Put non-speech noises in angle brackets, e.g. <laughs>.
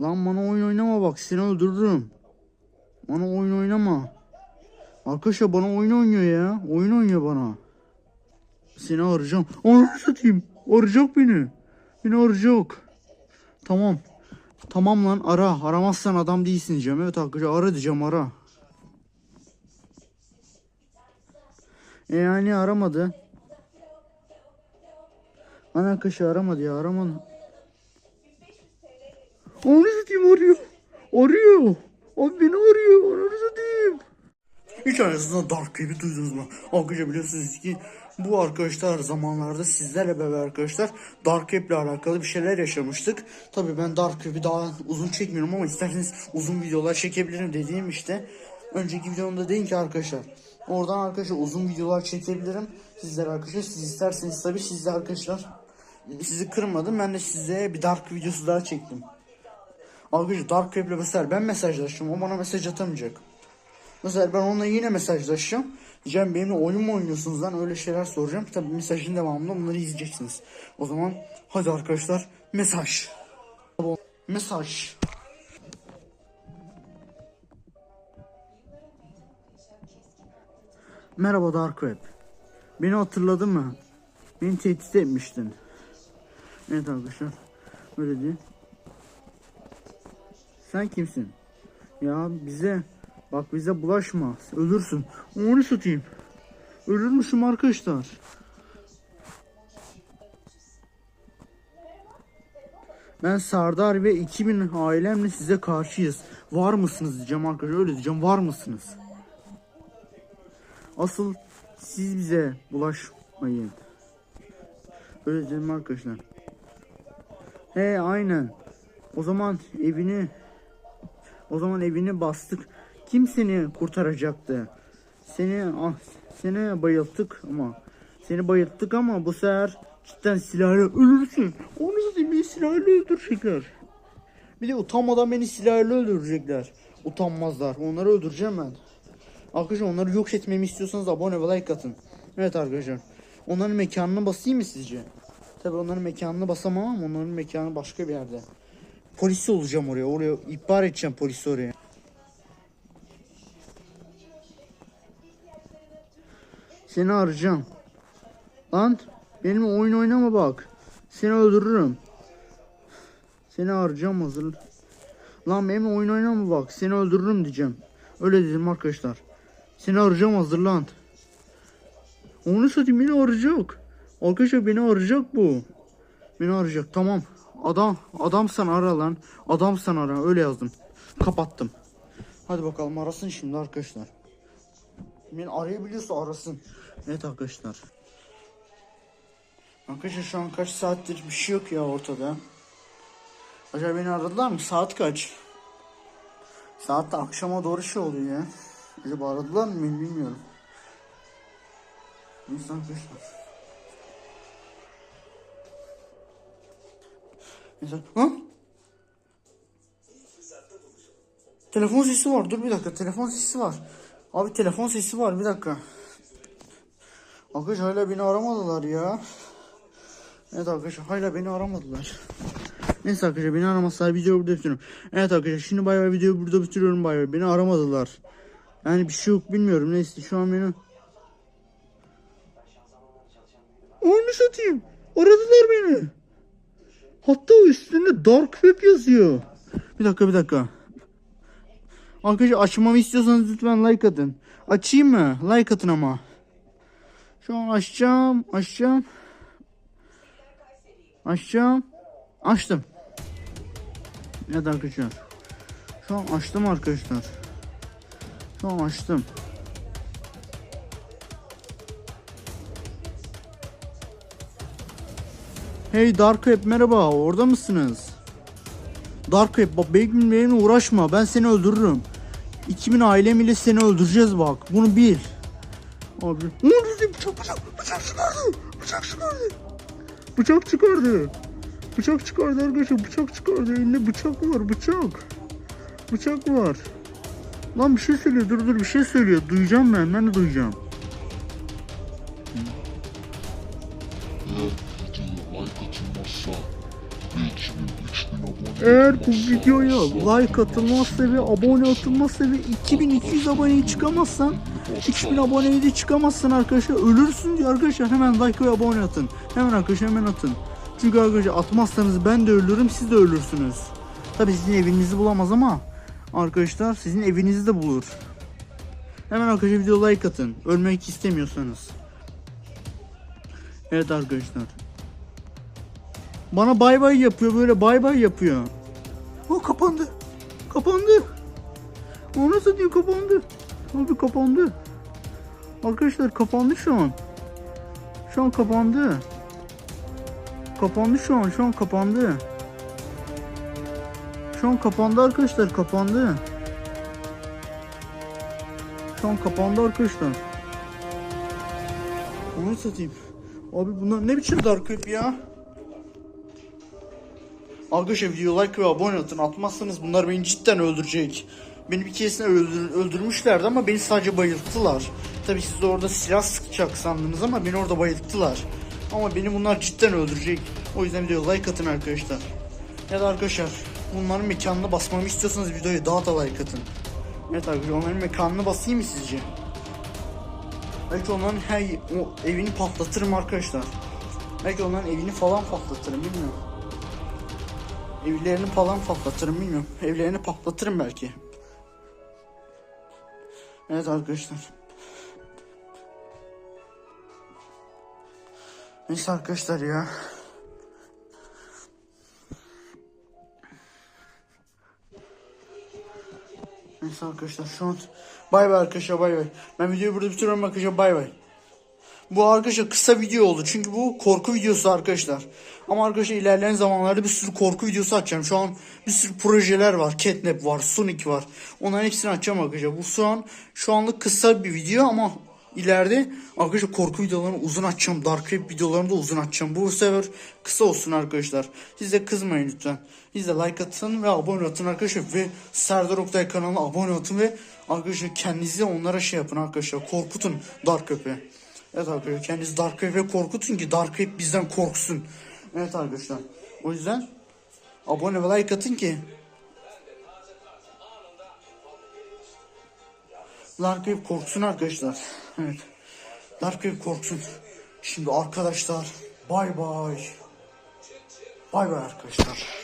Lan bana oyun oynama bak seni öldürürüm. Bana oyun oynama. Arkadaşlar bana oyun oynuyor ya. Oyun oynuyor bana. Seni arayacağım. Ananı satayım. Arayacak beni. Beni arayacak. Tamam. Tamam lan ara. Aramazsan adam değilsin diyeceğim. Evet arkadaşlar ara diyeceğim ara. E yani aramadı. Ana arkadaşlar aramadı ya aramadı. Onu satayım arıyor. Arıyor. Abi beni arıyor. Onu satayım. Hiç arasında Dark Web'i duydunuz mu? Arkadaşlar biliyorsunuz ki bu arkadaşlar zamanlarda sizlerle beraber arkadaşlar Dark Web ile alakalı bir şeyler yaşamıştık. Tabi ben Dark Web'i daha uzun çekmiyorum ama isterseniz uzun videolar çekebilirim dediğim işte. Önceki videomda deyin ki arkadaşlar. Oradan arkadaşlar uzun videolar çekebilirim. Sizler arkadaşlar siz isterseniz tabi siz de arkadaşlar sizi kırmadım. Ben de size bir Dark videosu daha çektim. Arkadaşlar Dark Web'le mesela ben mesajlaştım. O bana mesaj atamayacak. Mesela ben onunla yine mesajlaşacağım. Diyeceğim benimle oyun mu oynuyorsunuz lan öyle şeyler soracağım. Tabi mesajın devamında bunları izleyeceksiniz. O zaman hadi arkadaşlar mesaj. Mesaj. Merhaba Dark Web. Beni hatırladın mı? Beni tehdit etmiştin. Evet arkadaşlar. Öyle değil. Sen kimsin? Ya bize bak bize bulaşma. Ölürsün. Onu satayım. Ölürmüşüm arkadaşlar. Ben Sardar ve 2000 ailemle size karşıyız. Var mısınız diyeceğim arkadaşlar. Öyle diyeceğim. Var mısınız? Asıl siz bize bulaşmayın. Öyle diyeceğim arkadaşlar. He aynen. O zaman evini o zaman evini bastık. Kim seni kurtaracaktı? Seni ah seni bayılttık ama seni bayılttık ama bu sefer cidden silahla ölürsün. Onu satayım beni silahla öldürecekler. Bir de utanmadan beni silahla öldürecekler. Utanmazlar. Onları öldüreceğim ben. Arkadaşlar onları yok etmemi istiyorsanız abone ve like atın. Evet arkadaşlar. Onların mekanını basayım mı sizce? Tabi onların mekanını basamam ama onların mekanı başka bir yerde. Polis olacağım oraya. Oraya ihbar edeceğim polisi oraya. Seni arayacağım. Lan benim oyun oynama bak. Seni öldürürüm. Seni arayacağım hazır. Lan benim oyun oynama bak. Seni öldürürüm diyeceğim. Öyle dedim arkadaşlar. Seni arayacağım hazırlan. Onu satayım beni arayacak. Arkadaşlar beni arayacak bu. Beni arayacak tamam. Adam adam sen ara lan. Adam sen ara öyle yazdım. Kapattım. Hadi bakalım arasın şimdi arkadaşlar. Beni arayabiliyorsa arasın. Evet arkadaşlar. Arkadaşlar şu an kaç saattir bir şey yok ya ortada. Acaba beni aradılar mı? Saat kaç? Saat de akşama doğru şey oluyor ya. Acaba aradılar mı bilmiyorum. Neyse arkadaşlar. Neyse. Ha? Telefon sesi var. Dur bir dakika. Telefon sesi var. Abi telefon sesi var. Bir dakika. Arkadaşlar hala beni aramadılar ya. Evet arkadaşlar hala beni aramadılar. Neyse arkadaşlar beni aramazlar videoyu burada bitiriyorum. Evet arkadaşlar şimdi bay bay videoyu burada bitiriyorum bay bay. Beni aramadılar. Yani bir şey yok bilmiyorum neyse şu an beni. Onu satayım. Aradılar beni. Hatta üstünde Dark Web yazıyor. Bir dakika bir dakika. Arkadaşlar açmamı istiyorsanız lütfen like atın. Açayım mı? Like atın ama. Şu an açacağım. Açacağım. Açacağım. Açtım. Evet arkadaşlar. Şu an açtım arkadaşlar. Şu an açtım. Hey Dark Web merhaba orada mısınız? Dark Web bak benim, benimle uğraşma ben seni öldürürüm. 2000 ailem ile seni öldüreceğiz bak bunu bil. Abi ne bıçak bıçak bıçak çıkardı bıçak çıkardı. Bıçak çıkardı. Bıçak çıkardı arkadaşlar bıçak çıkardı elinde bıçak var bıçak. Bıçak var. Lan bir şey söylüyor dur dur bir şey söylüyor duyacağım ben ben de duyacağım. Eğer bu videoya like atılmazsa ve abone atılmazsa ve 2200 aboneye çıkamazsan 3000 aboneye de çıkamazsan arkadaşlar ölürsün diyor arkadaşlar hemen like ve abone atın. Hemen arkadaşlar hemen atın. Çünkü arkadaşlar atmazsanız ben de ölürüm siz de ölürsünüz. Tabi sizin evinizi bulamaz ama arkadaşlar sizin evinizi de bulur. Hemen arkadaşlar video like atın. Ölmek istemiyorsanız. Evet arkadaşlar. Bana bay bay yapıyor böyle bay bay yapıyor. O kapandı. Kapandı. Onu satayım kapandı. Abi kapandı. Arkadaşlar kapandı şu an. Şu an kapandı. Kapandı şu an. Şu an kapandı. Şu an kapandı arkadaşlar. Kapandı. Şu an kapandı arkadaşlar. Onu satayım. Abi bunlar ne biçim dark ya? Arkadaşlar video like ve abone atın. Atmazsanız bunlar beni cidden öldürecek. Beni bir keresinde öldür, öldürmüşlerdi ama beni sadece bayılttılar. Tabi siz orada silah sıkacak sandınız ama beni orada bayılttılar. Ama beni bunlar cidden öldürecek. O yüzden video like atın arkadaşlar. Ya da arkadaşlar bunların mekanına basmamı istiyorsanız videoya daha da like atın. Evet arkadaşlar onların mekanına basayım mı sizce? Belki onların her o evini patlatırım arkadaşlar. Belki onların evini falan patlatırım bilmiyorum. Evlerini falan patlatırım bilmiyorum. <laughs> Evlerini patlatırım belki. Evet arkadaşlar. Neyse arkadaşlar ya. Neyse arkadaşlar şu an bay bay arkadaşlar bay bay. Ben videoyu burada bitiriyorum arkadaşlar bay bay. Bu arkadaşlar kısa video oldu çünkü bu korku videosu arkadaşlar. Ama arkadaşlar ilerleyen zamanlarda bir sürü korku videosu açacağım. Şu an bir sürü projeler var. Catnap var, Sonic var. Onların hepsini açacağım arkadaşlar. Bu şu an şu anlık kısa bir video ama ileride arkadaşlar korku videolarını uzun açacağım. Dark Web videolarını da uzun açacağım. Bu sefer kısa olsun arkadaşlar. Siz de kızmayın lütfen. Siz de like atın ve abone atın arkadaşlar. Ve Serdar Oktay kanalına abone atın ve arkadaşlar kendinizi onlara şey yapın arkadaşlar. Korkutun Dark Web'e. Evet arkadaşlar kendinizi Dark Web'e korkutun ki Dark Web bizden korksun. Evet arkadaşlar. O yüzden abone ve like atın ki Dark Web korksun arkadaşlar. Evet. Dark Web korksun. Şimdi arkadaşlar bay bay. Bay bay arkadaşlar.